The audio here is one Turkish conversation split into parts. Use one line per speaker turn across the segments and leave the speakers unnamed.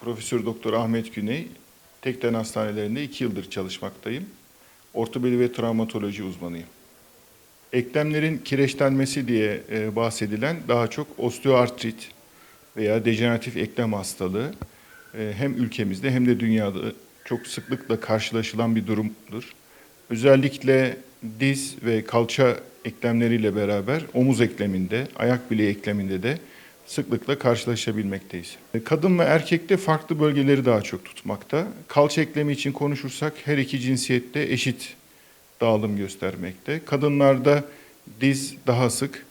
Profesör Doktor Ahmet Güney. Tekden Hastanelerinde 2 yıldır çalışmaktayım. Ortopedi ve travmatoloji uzmanıyım. Eklemlerin kireçlenmesi diye e, bahsedilen daha çok osteoartrit veya dejeneratif eklem hastalığı e, hem ülkemizde hem de dünyada çok sıklıkla karşılaşılan bir durumdur. Özellikle diz ve kalça eklemleriyle beraber omuz ekleminde, ayak bileği ekleminde de sıklıkla karşılaşabilmekteyiz. Kadın ve erkekte farklı bölgeleri daha çok tutmakta. Kalça eklemi için konuşursak her iki cinsiyette eşit dağılım göstermekte. Kadınlarda diz daha sık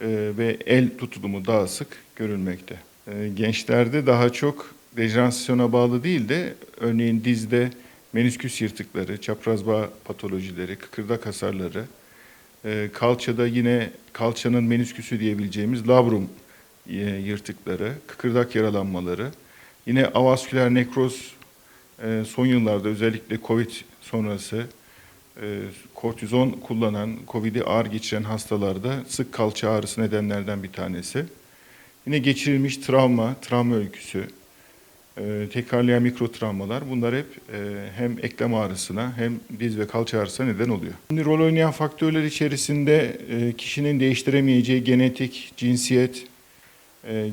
e, ve el tutulumu daha sık görülmekte. E, gençlerde daha çok dejenerasyona bağlı değil de örneğin dizde menisküs yırtıkları, çapraz bağ patolojileri, kıkırdak hasarları, e, kalçada yine kalçanın menisküsü diyebileceğimiz labrum yırtıkları, kıkırdak yaralanmaları, yine avasküler nekroz e, son yıllarda özellikle COVID sonrası e, kortizon kullanan, COVID'i ağır geçiren hastalarda sık kalça ağrısı nedenlerden bir tanesi. Yine geçirilmiş travma, travma öyküsü, e, tekrarlayan mikro travmalar bunlar hep e, hem eklem ağrısına hem diz ve kalça ağrısına neden oluyor. Şimdi rol oynayan faktörler içerisinde e, kişinin değiştiremeyeceği genetik, cinsiyet e,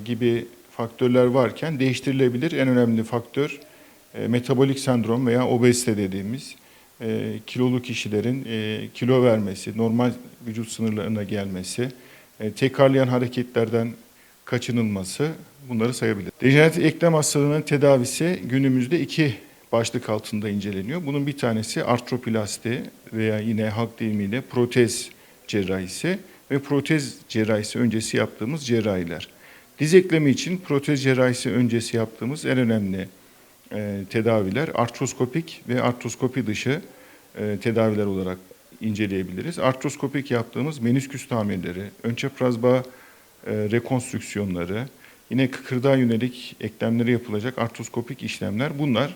gibi faktörler varken değiştirilebilir en önemli faktör e, metabolik sendrom veya obezite dediğimiz e, kilolu kişilerin e, kilo vermesi, normal vücut sınırlarına gelmesi, e, tekrarlayan hareketlerden kaçınılması bunları sayabilir. Dejeneratif eklem hastalığının tedavisi günümüzde iki başlık altında inceleniyor. Bunun bir tanesi artroplasti veya yine halk deyimiyle protez cerrahisi ve protez cerrahisi öncesi yaptığımız cerrahiler. Diz eklemi için protez cerrahisi öncesi yaptığımız en önemli e, tedaviler artroskopik ve artroskopi dışı e, tedaviler olarak inceleyebiliriz. Artroskopik yaptığımız menisküs tamirleri, ön çapraz bağ e, rekonstrüksiyonları, yine kıkırdağa yönelik eklemlere yapılacak artroskopik işlemler bunlar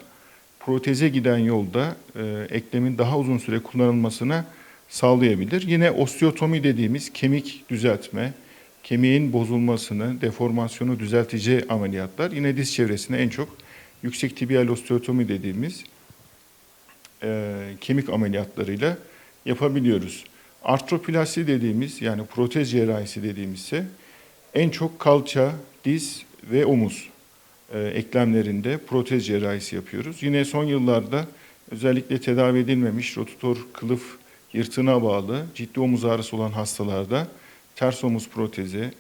proteze giden yolda e, eklemin daha uzun süre kullanılmasına sağlayabilir. Yine osteotomi dediğimiz kemik düzeltme, kemiğin bozulmasını, deformasyonu düzeltici ameliyatlar yine diz çevresine en çok yüksek tibial osteotomi dediğimiz e, kemik ameliyatlarıyla yapabiliyoruz. Artroplasti dediğimiz yani protez cerrahisi dediğimiz ise en çok kalça, diz ve omuz e, eklemlerinde protez cerrahisi yapıyoruz. Yine son yıllarda özellikle tedavi edilmemiş rotator kılıf yırtığına bağlı ciddi omuz ağrısı olan hastalarda ters omuz protezi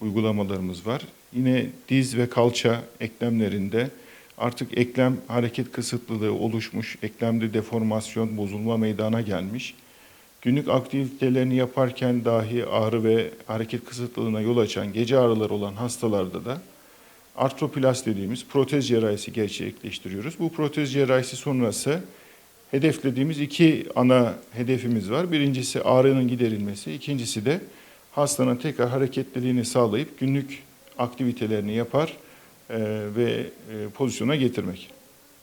uygulamalarımız var. Yine diz ve kalça eklemlerinde artık eklem hareket kısıtlılığı oluşmuş, eklemde deformasyon, bozulma meydana gelmiş. Günlük aktivitelerini yaparken dahi ağrı ve hareket kısıtlılığına yol açan gece ağrıları olan hastalarda da artroplast dediğimiz protez cerrahisi gerçekleştiriyoruz. Bu protez cerrahisi sonrası hedeflediğimiz iki ana hedefimiz var. Birincisi ağrının giderilmesi, ikincisi de hastanın tekrar hareketliliğini sağlayıp günlük aktivitelerini yapar e, ve e, pozisyona getirmek.